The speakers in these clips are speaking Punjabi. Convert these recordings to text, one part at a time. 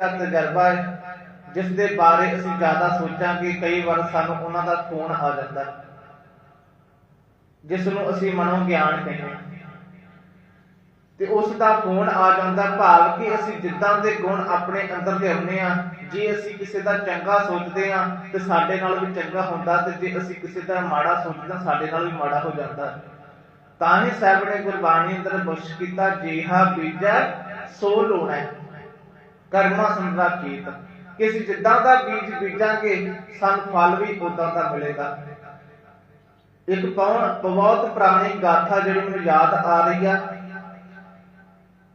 ਦਾ ਤਜਰਬਾ ਹੈ ਜਿਸ ਦੇ ਬਾਰੇ ਅਸੀਂ ਜ਼ਿਆਦਾ ਸੋਚਾਂਗੇ ਕਈ ਵਾਰ ਸਾਨੂੰ ਉਹਨਾਂ ਦਾ ਖੂਨ ਆ ਜਾਂਦਾ। ਹੈ, ਜਿਸ ਨੂੰ ਅਸੀਂ ਮਨੋ ਗਿਆਨ ਕਹਿੰਦੇ ਤੇ ਉਸ ਦਾ ਗੁਣ ਆ ਜਾਂਦਾ ਭਾਵ ਕਿ ਅਸੀਂ ਜਿੱਦਾਂ ਦੇ ਗੁਣ ਆਪਣੇ ਅੰਦਰ ਲਿਆਉਂਦੇ ਆ ਜੇ ਅਸੀਂ ਕਿਸੇ ਦਾ ਚੰਗਾ ਸੋਚਦੇ ਆ ਤੇ ਸਾਡੇ ਨਾਲ ਵੀ ਚੰਗਾ ਹੁੰਦਾ ਤੇ ਜੇ ਅਸੀਂ ਕਿਸੇ ਦਾ ਮਾੜਾ ਸੋਚਦੇ ਹਾਂ ਸਾਡੇ ਨਾਲ ਵੀ ਮਾੜਾ ਹੋ ਜਾਂਦਾ। ਤਾਂ ਹੀ ਸਾਹਿਬ ਨੇ ਗੁਰਬਾਣੀ ਅੰਦਰ ਬਖਸ਼ ਕੀਤਾ ਜੀਹਾ ਬੀਜੈ ਸੋ ਲੋਣਾ ਕਰਮਾ ਸੰਦਾ ਕੀਤ ਕਿ ਜਿੱਦਾਂ ਦਾ ਬੀਜ ਬੀਜਾਂਗੇ, ਸਾਨੂੰ ਫਲ ਵੀ ਉਦਾਂ ਦਾ ਮਿਲੇਗਾ। ਇੱਕ ਪੌਣ ਬਹੁਤ ਪੁਰਾਣੀ ਗਾਥਾ ਜਿਹੜੀ ਮੈਨੂੰ ਯਾਦ ਆ ਰਹੀ ਆ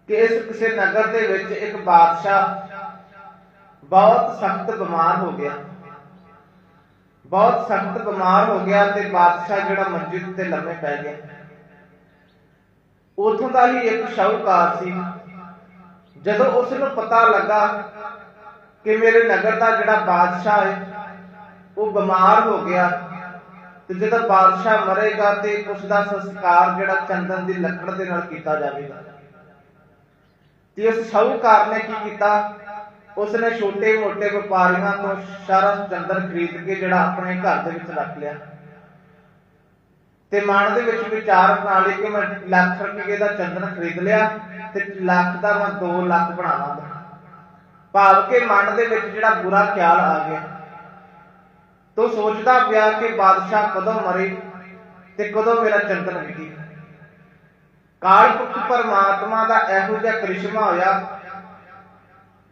ਕਿ ਇਸ ਕਿਸੇ ਨਗਰ ਦੇ ਵਿੱਚ ਇੱਕ ਬਾਦਸ਼ਾਹ ਬਹੁਤ ਸਖਤ ਬਿਮਾਰ ਹੋ ਗਿਆ। ਬਹੁਤ ਸਖਤ ਬਿਮਾਰ ਹੋ ਗਿਆ ਤੇ ਬਾਦਸ਼ਾਹ ਜਿਹੜਾ ਮੰਜੇ ਉੱਤੇ ਲੰਮੇ ਪੈ ਗਿਆ। ਉਥੋਂ ਦਾ ਹੀ ਇੱਕ ਸ਼ਾਹੂਕਾਰ ਸੀ। ਜਦੋਂ ਉਸ ਨੂੰ ਪਤਾ ਲੱਗਾ ਕਿ ਮੇਰੇ ਨਗਰ ਦਾ ਜਿਹੜਾ ਬਾਦਸ਼ਾਹ ਹੈ, ਉਹ ਬਿਮਾਰ ਹੋ ਗਿਆ ਤੇ ਜਦੋਂ ਬਾਦਸ਼ਾਹ ਮਰੇਗਾ ਤੇ ਉਸ ਦਾ ਸੰਸਕਾਰ ਜਿਹੜਾ ਚੰਦਨ ਦੀ ਲੱਕੜ ਦੇ ਨਾਲ ਕੀਤਾ ਜਾਵੇਗਾ। ਤੇ ਉਸ ਸ਼ਾਹੂਕਾਰ ਨੇ ਕੀ ਕੀਤਾ? ਉਸਨੇ ਛੋਟੇ ਮੋਟੇ ਵਪਾਰੀਆਂ ਤੋਂ ਸਾਰਾ ਚੰਦਨ ਖਰੀਦ ਕੇ ਜਿਹੜਾ ਆਪਣੇ ਘਰ ਦੇ ਵਿੱਚ ਰੱਖ ਲਿਆ। ਤੇ ਮਨ ਦੇ ਵਿੱਚ ਵਿਚਾਰ ਬਣਾ ਲਈ ਕਿ ਮੈਂ ਲੱਖ ਰੁਪਏ ਦਾ ਚੰਦਨ ਖਰੀਦ ਲਿਆ ਤੇ ਲੱਖ ਦਾ ਮੈਂ 2 ਲੱਖ ਬਣਾਵਾਂਗਾ ਭਾਵ ਕਿ ਮਨ ਦੇ ਵਿੱਚ ਜਿਹੜਾ ਬੁਰਾ ਖਿਆਲ ਆ ਗਿਆ। ਤੋ ਸੋਚਦਾ ਪਿਆ ਕਿ ਬਾਦਸ਼ਾਹ ਕਦੋਂ ਮਰੇ ਤੇ ਕਦੋਂ ਮੇਰਾ ਚੰਦਨ ਵਿਕੇ ਕਾਲ ਪਰਮਾਤਮਾ ਦਾ ਇਹੋ ਜਿਹਾ ਕ੍ਰਿਸ਼ਮਾ ਹੋਇਆ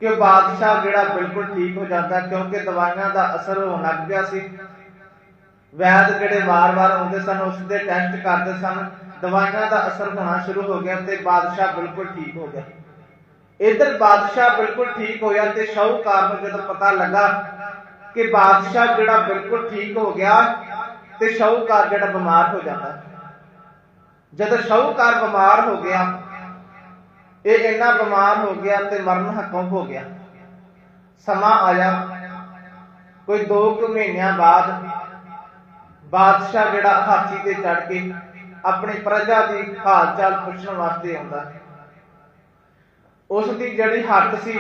ਕਿ ਬਾਦਸ਼ਾਹ ਜਿਹੜਾ ਬਿਲਕੁਲ ਠੀਕ ਹੋ ਜਾਂਦਾ ਕਿਉਂਕਿ ਦਵਾਈਆਂ ਦਾ ਅਸਰ ਹੋਣ ਲੱਗ ਗਿਆ ਸੀ। ਵੈਦ ਜਿਹੜੇ ਵਾਰ-ਵਾਰ ਆਉਂਦੇ ਸਨ ਉਸ ਦੇ ਟੈਸਟ ਕਰਦੇ ਸਨ। ਦਵਾਈਆਂ ਦਾ ਅਸਰ ਹੋਣਾ ਸ਼ੁਰੂ ਹੋ ਗਿਆ ਤੇ ਬਾਦਸ਼ਾਹ ਬਿਲਕੁਲ ਠੀਕ ਹੋ ਗਿਆ ਇਧਰ ਬਾਦਸ਼ਾਹ ਬਿਲਕੁਲ ਠੀਕ ਹੋਇਆ ਤੇ ਸ਼ਾਹੂਕਾਰ ਨੂੰ ਜਦੋਂ ਪਤਾ ਲੱਗਾ ਕਿ ਬਾਦਸ਼ਾਹ ਜਿਹੜਾ ਬਿਲਕੁਲ ਠੀਕ ਹੋ ਗਿਆ ਤੇ ਸ਼ਾਹੂਕਾਰ ਜਿਹੜਾ ਬਿਮਾਰ ਹੋ ਜਾਂਦਾ। ਜਦੋਂ ਸ਼ਾਹੂਕਾਰ ਬਿਮਾਰ ਹੋ ਗਿਆ, ਇਹ ਇੰਨਾ ਬਿਮਾਰ ਹੋ ਗਿਆ ਤੇ ਮਰਨ ਹੱਕੋਂ ਹੋ ਗਿਆ। ਸਮਾਂ ਆਇਆ, ਕੋਈ 2 ਕੁ ਮਹੀਨਿਆਂ ਬਾਅਦ ਬਾਦਸ਼ਾਹ ਜਿਹੜਾ ਹਾਥੀ ਤੇ ਚੜ ਕੇ ਆਪਣੀ ਪ੍ਰਜਾ ਦੀ ਹਾਲ ਚਾਲ ਪੁੱਛਣ ਵਾਸਤੇ ਆਉਂਦਾ ਉਸ ਦੀ ਜਿਹੜੀ ਹੱਟ ਸੀ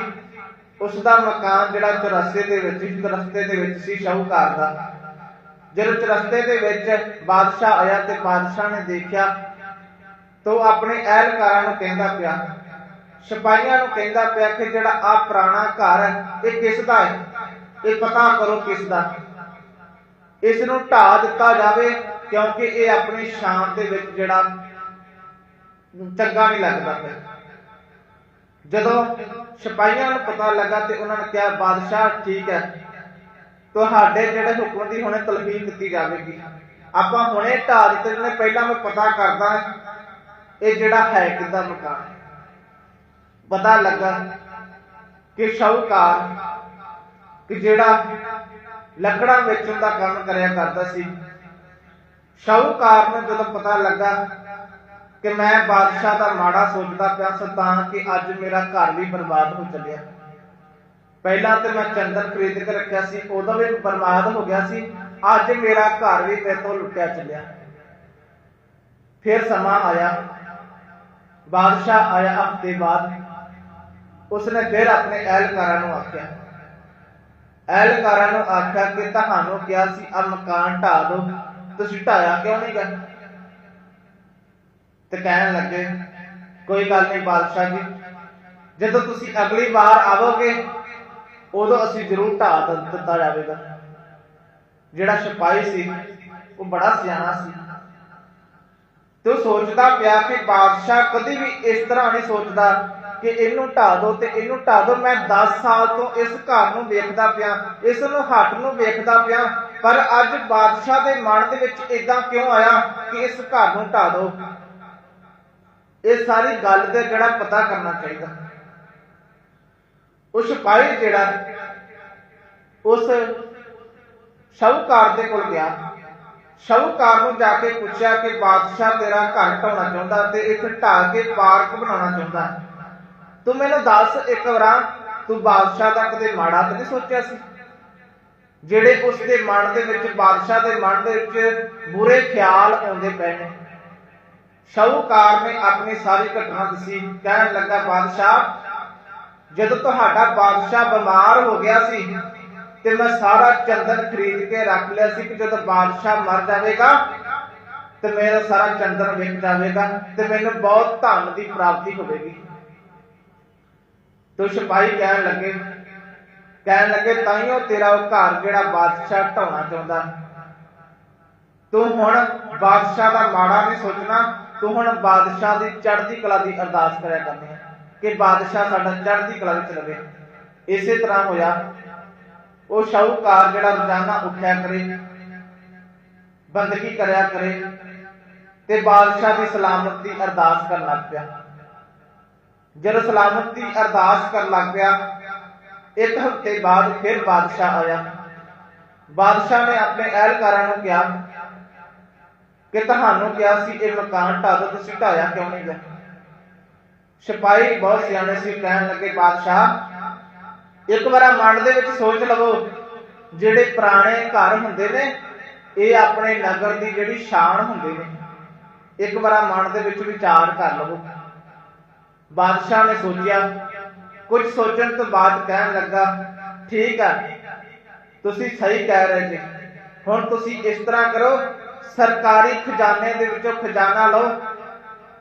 ਉਸ ਦਾ ਮਕਾਨ ਜਿਹੜਾ ਚੁਰਸਤੇ ਦੇ ਵਿੱਚ ਸੀ ਦੇ ਵਿੱਚ ਸੀ ਸ਼ਾਹੂਕਾਰ ਦਾ। ਜਦੋਂ ਚੁਰਸਤੇ ਦੇ ਵਿੱਚ ਬਾਦਸ਼ਾਹ ਆਇਆ ਤੇ ਬਾਦਸ਼ਾਹ ਨੇ ਦੇਖਿਆ ਤੋ ਆਪਣੇ ਅਹਿਲਕਾਰਾਂ ਨੂੰ ਕਹਿੰਦਾ ਪਿਆ, ਸਿਪਾਹੀਆਂ ਨੂੰ ਕਹਿੰਦਾ ਪਿਆ ਕਿ ਜਿਹੜਾ ਆ ਪੁਰਾਣਾ ਘਰ ਹੈ, ਇਹ ਕਿਸ ਦਾ ਹੈ? ਇਹ ਪਤਾ ਕਰੋ ਕਿਸ ਦਾ ਇਸ ਨੂੰ ਢਾ ਦਿੱਤਾ ਜਾਵੇ, ਕਿਉਂਕਿ ਇਹ ਆਪਣੀ ਸ਼ਾਨ ਦੇ ਵਿੱਚ ਜਿਹੜਾ ਚੰਗਾ ਨਹੀਂ ਲੱਗਦਾ ਪਿਆ ਜਦੋਂ ਸਿਪਾਹੀਆਂ ਨੂੰ ਪਤਾ ਲੱਗਾ ਤੇ ਉਹਨਾਂ ਨੇ ਕਿਹਾ, ਬਾਦਸ਼ਾਹ, ਠੀਕ ਹੈ। ਤੁਹਾਡੇ ਜਿਹੜੇ ਹੁਕਮ ਦੀ ਹੁਣੇ ਤਲਬੀਰ ਦਿੱਤੀ ਜਾਵੇਗੀ। ਆਪਾਂ ਹੁਣੇ ਢਾ ਦਿੱਤੇ ਨੇ ਪਹਿਲਾਂ ਮੈਂ ਪਤਾ ਕਰਦਾ, ਇਹ ਜਿਹੜਾ ਹੈ ਕਿੱਦਾਂ ਮਕਾਨ? ਪਤਾ ਲੱਗਾ ਕਿ ਸ਼ਾਹੂਕਾਰ, ਕਿ ਜਿਹੜਾ ਲੱਕੜਾਂ ਵੇਚਣ ਦਾ ਕੰਮ ਕਰਿਆ ਕਰਦਾ ਸੀ। ਸ਼ਾਹੂਕਾਰ ਨੂੰ ਜਦੋਂ ਪਤਾ ਲੱਗਾ ਕਿ ਮੈਂ ਬਾਦਸ਼ਾਹ ਦਾ ਮਾੜਾ ਸੋਚਦਾ ਪਿਆ ਸੀ ਤਾਂ ਕਿ ਅੱਜ ਮੇਰਾ ਘਰ ਵੀ ਬਰਬਾਦ ਹੋ ਚੱਲਿਆ। ਪਹਿਲਾਂ ਤੇ ਮੈਂ ਚੰਦਰ ਖਰੀਦ ਕੇ ਰੱਖਿਆ ਸੀ, ਉਦੋਂ ਵੀ ਬਰਬਾਦ ਹੋ ਗਿਆ ਸੀ, ਅੱਜ ਮੇਰਾ ਘਰ ਵੀ ਮੇਰੇ ਤੋਂ ਲੁੱਟਿਆ ਚੱਲਿਆ। ਫਿਰ ਸਮਾਂ ਆਇਆ, ਬਾਦਸ਼ਾਹ ਆਇਆ ਹਫ਼ਤੇ ਬਾਅਦ, ਉਸਨੇ ਫਿਰ ਆਪਣੇ ਅਹਿਲਕਾਰਾਂ ਨੂੰ ਆਖਿਆ ਅਹਿਲਕਾਰਾਂ ਨੂੰ ਆਖਿਆ ਕਿ ਤੁਹਾਨੂੰ ਕਿਹਾ ਸੀ ਆ ਮਕਾਨ ਢਾ ਦਿਓ। ਤੁਸੀਂ ਢਾਇਆ ਕਿਉਂ ਨਹੀਂ ਗਾ? ਤੇ ਕਹਿਣ ਲੱਗੇ, ਕੋਈ ਗੱਲ ਨਹੀਂ ਬਾਦਸ਼ਾਹ ਜੀ, ਜਦੋਂ ਤੁਸੀਂ ਅਗਲੀ ਵਾਰ ਆਵੋਗੇ, ਉਦੋਂ ਅਸੀਂ ਜ਼ਰੂਰ ਢਾ ਦਿੱਤਾ ਜਾਵੇਗਾ। ਜਿਹੜਾ ਸਿਪਾਹੀ ਸੀ, ਉਹ ਬੜਾ ਸਿਆਣਾ ਸੀ। ਤੇ ਉਹ ਸੋਚਦਾ ਪਿਆ ਕਿ ਬਾਦਸ਼ਾਹ ਕਦੇ ਵੀ ਇਸ ਤਰ੍ਹਾਂ ਨਹੀਂ ਸੋਚਦਾ। ਕਿ ਇਹਨੂੰ ਢਾ ਦੋ ਤੇ ਇਹਨੂੰ ਢਾ ਦੋ। ਮੈਂ 10 ਸਾਲ ਤੋਂ ਇਸ ਘਰ ਨੂੰ ਵੇਖਦਾ ਪਿਆ, ਇਸ ਨੂੰ ਹੱਟ ਨੂੰ ਵੇਖਦਾ ਪਿਆ, ਪਰ ਅੱਜ ਬਾਦਸ਼ਾਹ ਦੇ ਮਨ ਦੇ ਵਿੱਚ ਇਦਾਂ ਕਿਉਂ ਆਇਆ ਕਿ ਇਸ ਘਰ ਨੂੰ ਢਾ ਦੋ? ਇਹ ਸਾਰੀ ਗੱਲ ਤੇ ਜਿਹੜਾ ਪਤਾ ਕਰਨਾ ਚਾਹੀਦਾ। ਉਸ ਸਿਪਾਹੀ ਜਿਹੜਾ ਉਸ ਸ਼ਾਹੂਕਾਰ ਦੇ ਕੋਲ ਗਿਆ। ਸ਼ਾਹੂਕਾਰ ਨੂੰ ਜਾ ਕੇ ਪੁੱਛਿਆ ਕਿ ਬਾਦਸ਼ਾਹ ਤੇਰਾ ਘਰ ਢਾਉਣਾ ਚਾਹੁੰਦਾ ਤੇ ਇੱਥੇ ਢਾ ਕੇ ਪਾਰਕ ਬਣਾਉਣਾ ਚਾਹੁੰਦਾ। ਤੂੰ ਮੈਨੂੰ ਦੱਸ ਇੱਕ ਵਾਰ, ਤੂੰ ਬਾਦਸ਼ਾਹ ਦਾ ਕਦੇ ਮਾੜਾ ਤਾਂ ਨਹੀਂ ਸੋਚਿਆ ਸੀ? ਜਿਹੜੇ ਉਸ ਦੇ ਮਨ ਦੇ ਵਿੱਚ, ਬਾਦਸ਼ਾਹ ਦੇ ਮਨ ਦੇ ਵਿੱਚ ਬੁਰੇ ਖਿਆਲ ਆਉਂਦੇ ਪਏ ਨੇ। ਸ਼ਾਹੂਕਾਰ ਨੇ ਆਪਣੀ ਸਾਰੀ ਘਟਨਾ ਦੱਸੀ। ਕਹਿਣ ਲੱਗਾ, ਬਾਦਸ਼ਾਹ, ਜਦੋਂ ਤੁਹਾਡਾ ਬਾਦਸ਼ਾਹ ਬਿਮਾਰ ਹੋ ਗਿਆ ਸੀ ਤੇ ਮੈਂ ਸਾਰਾ ਚੰਦਨ ਖਰੀਦ ਕੇ ਰੱਖ ਲਿਆ ਸੀ ਕਿ ਜਦੋਂ ਬਾਦਸ਼ਾਹ ਮਰ ਜਾਵੇਗਾ ਤੇ ਮੇਰਾ ਸਾਰਾ ਚੰਦਨ ਵਿਕ ਜਾਵੇਗਾ ਤੇ ਮੈਨੂੰ ਬਹੁਤ ਧਨ ਦੀ ਪ੍ਰਾਪਤੀ ਹੋਵੇਗੀ। ਤੋ ਸਿਪਾਹੀ ਕਹਿਣ ਲੱਗੇ ਕਹਿਣ ਲੱਗੇ ਤਾਈਓ ਤੇਰਾ ਉਹ ਘਰ ਜਿਹੜਾ ਬਾਦਸ਼ਾਹ ਢਾਉਣਾ ਚਾਹੁੰਦਾ। ਤੂੰ ਹੁਣ ਬਾਦਸ਼ਾਹ ਦਾ ਮਾੜਾ ਨਹੀਂ ਸੋਚਣਾ, ਤੂੰ ਹੁਣ ਬਾਦਸ਼ਾਹ ਦੀ ਚੜ੍ਹਦੀ ਕਲਾ ਦੀ ਅਰਦਾਸ ਕਰਿਆ ਕਰਨੀ ਹੈ ਕਿ ਬਾਦਸ਼ਾਹ ਸਾਡਾ ਚੜ੍ਹਦੀ ਕਲਾ ਵਿੱਚ ਰਹੇ ਇਸੇ ਤਰ੍ਹਾਂ ਹੋਇਆ। ਉਹ ਸ਼ਾਹੂਕਾਰ ਜਿਹੜਾ ਰੋਜ਼ਾਨਾ ਉੱਠਿਆ ਕਰੇ, ਬੰਦਗੀ ਕਰਿਆ ਕਰੇ ਤੇ ਬਾਦਸ਼ਾਹ ਦੀ ਸਲਾਮਤ ਦੀ ਅਰਦਾਸ ਕਰਨ ਲੱਗ ਪਿਆ। ਜਦੋਂ ਸਲਾਮਤ ਦੀ ਅਰਦਾਸ ਕਰਨ ਲੱਗ ਪਿਆ, ਇੱਕ ਹਫ਼ਤੇ ਬਾਅਦ ਫਿਰ ਬਾਦਸ਼ਾਹ ਆਇਆ। ਬਾਦਸ਼ਾਹ ਨੇ ਆਪਣੇ ਅਹਿਲਕਾਰਾਂ ਨੂੰ ਕਿਹਾ ਕਿ ਤੁਹਾਨੂੰ ਕਿਹਾ ਸੀ, ਇਹ ਮਕਾਨ ਢਾਹ ਦਿਓ ਤੁਸੀਂ ਢਾਇਆ ਕਿਉਂ ਨਹੀਂ ਗਾ ਸਿਪਾਹੀ ਬਹੁਤ ਸਿਆਣੇ ਸੀ, ਕਹਿਣ ਲੱਗੇ, ਬਾਦਸ਼ਾਹ, ਇੱਕ ਵਾਰ ਮਨ ਦੇ ਵਿੱਚ ਸੋਚ ਲਵੋ, ਜਿਹੜੇ ਪੁਰਾਣੇ ਘਰ ਹੁੰਦੇ ਨੇ, ਇਹ ਆਪਣੇ ਨਗਰ ਦੀ ਜਿਹੜੀ ਸ਼ਾਨ ਹੁੰਦੇ ਨੇ ਇੱਕ ਵਾਰ ਮਨ ਦੇ ਵਿੱਚ ਵਿਚਾਰ ਕਰ ਲਵੋ। ਬਾਦਸ਼ਾਹ ਨੇ ਸੋਚਿਆ, ਕੁਝ ਸੋਚਣ ਤੋਂ ਬਾਅਦ ਕਹਿਣ ਲੱਗਾ, ਠੀਕ ਆ, ਤੁਸੀਂ ਸਹੀ ਕਹਿ ਰਹੇ ਜੀ। ਹੁਣ ਤੁਸੀਂ ਇਸ ਤਰ੍ਹਾਂ ਕਰੋ, ਸਰਕਾਰੀ ਖਜ਼ਾਨੇ ਦੇ ਵਿੱਚੋਂ ਖਜ਼ਾਨਾ ਲਓ,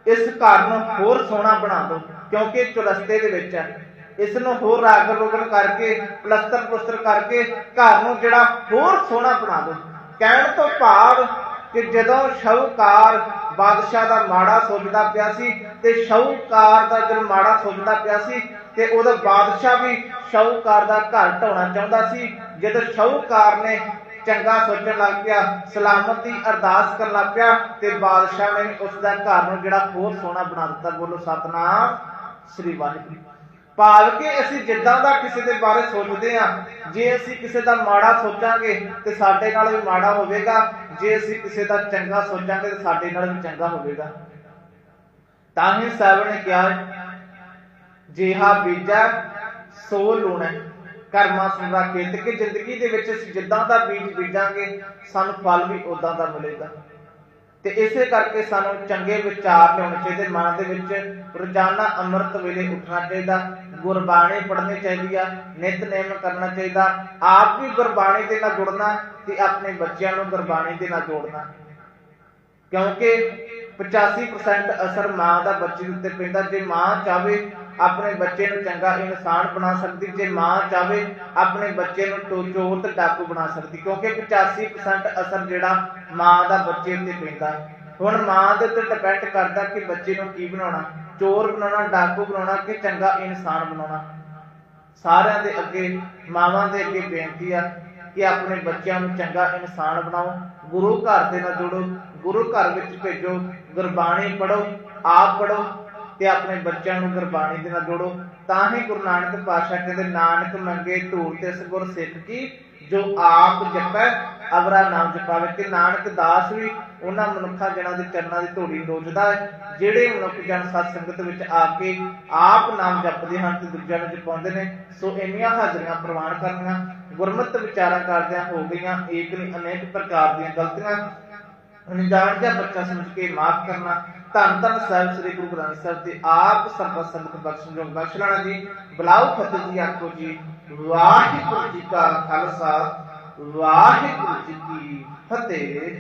ਇਸ ਘਰ ਨੂੰ ਹੋਰ ਸੋਹਣਾ ਬਣਾ ਦਿਓ, ਕਿਉਂਕਿ ਇਹ ਚੁਰਸਤੇ ਦੇ ਵਿੱਚ ਹੈ। ਇਸ ਨੂੰ ਹੋਰ ਰਾਗਲ ਰੋਗਲ ਕਰਕੇ ਪਲਸਤਰ ਪੁਸਤਰ ਕਰਕੇ ਘਰ ਨੂੰ ਜਿਹੜਾ ਹੋਰ ਸੋਹਣਾ ਬਣਾ ਦਿਓ। ਕਹਿਣ ਤੋਂ ਭਾਵ ਕਿ ਜਦੋਂ ਸ਼ਾਹੂਕਾਰ ਬਾਦਸ਼ਾਹ ਦਾ ਮਾੜਾ ਸੋਚਦਾ ਪਿਆ ਸੀ ਤੇ ਸ਼ਾਹੂਕਾਰ ਦਾ ਜਦੋਂ ਮਾੜਾ ਸੋਚਦਾ ਪਿਆ ਸੀ ਤੇ ਉਹਦਾ ਬਾਦਸ਼ਾਹ ਵੀ ਸ਼ਾਹੂਕਾਰ ਦਾ ਘਰ ਢਾਉਣਾ ਚਾਹੁੰਦਾ ਸੀ। ਜਦੋਂ ਸ਼ਾਹੂਕਾਰ ਨੇ ਚੰਗਾ ਸੋਚਣ ਲੱਗ ਪਿਆ, ਸਲਾਮਤ ਦੀ ਅਰਦਾਸ ਕਰਨ ਲੱਗ ਪਿਆ ਤੇ ਬਾਦਸ਼ਾਹ ਨੇ ਉਸ ਦਾ ਘਰ ਨੂੰ ਜਿਹੜਾ ਹੋਰ ਸੋਹਣਾ ਬਣਾ ਦਿੱਤਾ। ਬੋਲੋ ਸਤਨਾਮ, ਸ੍ਰੀ ਵਾਹਿਗੁਰੂ। ਭਾਵ ਕਿ ਅਸੀਂ ਜਿੱਦਾਂ ਦਾ ਕਿਸੇ ਦੇ ਬਾਰੇ ਸੋਚਦੇ ਆ ਜੇ ਅਸੀਂ ਕਿਸੇ ਦਾ ਮਾੜਾ ਸੋਚਾਂਗੇ ਤੇ ਸਾਡੇ ਨਾਲ ਵੀ ਮਾੜਾ ਹੋਵੇਗਾ, ਜੇ ਅਸੀਂ ਕਿਸੇ ਦਾ ਚੰਗਾ ਸੋਚਾਂਗੇ ਤੇ ਸਾਡੇ ਨਾਲ ਵੀ ਚੰਗਾ ਹੋਵੇਗਾ। ਤਾਂ ਹੀ ਸਾਹਿਬ ਨੇ ਕਿਹਾ, ਜਿਹਾ ਬੀਜਾ, ਸੋ ਲੂਣਾ। ਕਰਮਾ ਸੁਣਦਾ ਖੇਤ ਕਿ ਜ਼ਿੰਦਗੀ ਦੇ ਵਿੱਚ ਅਸੀਂ ਜਿੱਦਾਂ ਦਾ ਬੀਜ ਬੀਜਾਂਗੇ, ਸਾਨੂੰ ਫਲ ਵੀ ਉਦਾਂ ਦਾ ਮਿਲੇਗਾ। ਤੇ ਇਸੇ ਕਰਕੇ ਸਾਨੂੰ ਚੰਗੇ ਵਿਚਾਰ ਲਿਆਉਣੇ ਚਾਹੀਦੇ ਮਨ ਦੇ ਵਿੱਚ ਰੋਜ਼ਾਨਾ ਅੰਮ੍ਰਿਤ ਵੇਲੇ ਉੱਠਣਾ ਚਾਹੀਦਾ। ਗੁਰਬਾਣੀ ਪੜ੍ਹਨੀ ਚਾਹੀਦੀ ਆ ਨਿਤਨੇਮ ਕਰਨਾ ਚਾਹੀਦਾ। ਆਪ ਵੀ ਗੁਰਬਾਣੀ ਦੇ ਨਾਲ ਜੁੜਨਾ ਤੇ ਆਪਣੇ ਬੱਚਿਆਂ ਨੂੰ ਗੁਰਬਾਣੀ ਦੇ ਨਾਲ ਜੋੜਨਾ। ਕਿਉਂਕਿ 85% ਅਸਰ ਮਾਂ ਦਾ ਬੱਚੇ ਦੇ ਉੱਤੇ ਪੈਂਦਾ। ਜੇ ਮਾਂ ਚਾਵੇ ਆਪਣੇ ਬੱਚੇ ਨੂੰ ਚੰਗਾ ਇਨਸਾਨ ਬਣਾ ਸਕਦੀ, ਜੇ ਮਾਂ ਚਾਵੇ ਆਪਣੇ ਬੱਚੇ ਨੂੰ ਟੋ- ਡਾਕੂ ਬਣਾ ਸਕਦੀ, ਕਿਉਂਕਿ 85% ਅਸਰ ਜਿਹੜਾ ਮਾਂ ਦਾ ਬੱਚੇ ਉੱਤੇ ਪੈਂਦਾ। ਹੁਣ ਮਾਂ ਦੇ ਉੱਤੇ ਡਿਪੈਂਡ ਕਰਦਾ ਕਿ ਬੱਚੇ ਨੂੰ ਕੀ ਬਣਾਉਣਾ। ਚੋਰ ਬਣਾਉਣਾ, ਡਾਕੂ ਬਣਾਉਣਾ ਕਿ ਚੰਗਾ ਇਨਸਾਨ ਬਣਾਉਣਾ? ਸਾਰਿਆਂ ਦੇ ਅੱਗੇ, ਮਾਵਾਂ ਦੇ ਅੱਗੇ ਬੇਨਤੀ ਆ ਕਿ ਆਪਣੇ ਬੱਚਿਆਂ ਨੂੰ ਚੰਗਾ ਇਨਸਾਨ ਬਣਾਓ, ਗੁਰੂ ਘਰ ਦੇ ਨਾਲ ਜੋੜੋ, ਗੁਰੂ ਘਰ ਵਿੱਚ ਭੇਜੋ, ਗੁਰਬਾਣੀ ਪੜੋ ਆਪ ਪੜੋ ਤੇ ਆਪਣੇ ਬੱਚਿਆਂ ਨੂੰ ਗੁਰਬਾਣੀ ਦੇ ਨਾਲ ਜੋੜੋ। ਤਾਂ ਹੀ ਗੁਰੂ ਨਾਨਕ ਪਾਤਸ਼ਾਹ ਕਹਿੰਦੇ, ਨਾਨਕ ਮੰਗੇ ਧੂੜ ਤੇ ਸਗੁਰ ਸਿੱਖ ਕੀ, ਜੋ ਆਪ ਜਪੈ ਅਵਰਾ ਨਾਮ ਜਪਾਵੇ ਕਿ ਨਾਨਕ ਦਾਸ ਵੀ ਉਹਨਾਂ ਮਨੁੱਖਾਂ ਜਨਾਂ ਦੇ ਚਰਨਾਂ ਦੀ ਧੂੜੀ ਰੋਜਦਾ ਹੈ, ਜਿਹੜੇ ਮਨੁੱਖ ਜਨ ਸਤ ਸੰਗਤ ਵਿੱਚ ਆ ਕੇ ਆਪ ਨਾਮ ਜਪਦੇ ਹਨ ਤੇ ਦੂਜਿਆਂ ਨੂੰ ਜਪਾਉਂਦੇ ਨੇ, ਸੋ ਇੰਨੀਆਂ ਹਾਜ਼ਰੀਆਂ ਪ੍ਰਵਾਨ ਕਰਨੀਆਂ, ਗੁਰਮਤਿ ਵਿਚਾਰਾਂ ਕਰਦਿਆਂ ਹੋ ਗਈਆਂ, ਏਕ ਨਹੀਂ ਅਨੇਕ ਪ੍ਰਕਾਰ ਦੀਆਂ ਗਲਤੀਆਂ, ਅਣਜਾਣ ਜਿਹਾ ਬੱਚਾ ਸਮਝ ਕੇ ਮਾਫ ਕਰਨਾ, ਧੰਨ ਧੰਨ ਸਾਹਿਬ ਸ੍ਰੀ ਗੁਰੂ ਗ੍ਰੰਥ ਸਾਹਿਬ ਦੇ ਆਪ ਸਰਬਤ ਸੰਗਤ ਬਖਸ਼ਣ ਜੋ ਬਖਸ਼ ਜੀ, ਬਲਾਉ ਫਤਿਹ ਜੀ ਆਖੋ ਜੀ, ਵਾਹਿਗੁਰੂ ਜੀ ਕਾ ਖਾਲਸਾ। ਵਾਹਿਗੁਰੂ ਜੀ ਕੀ ਫਤਿਹ।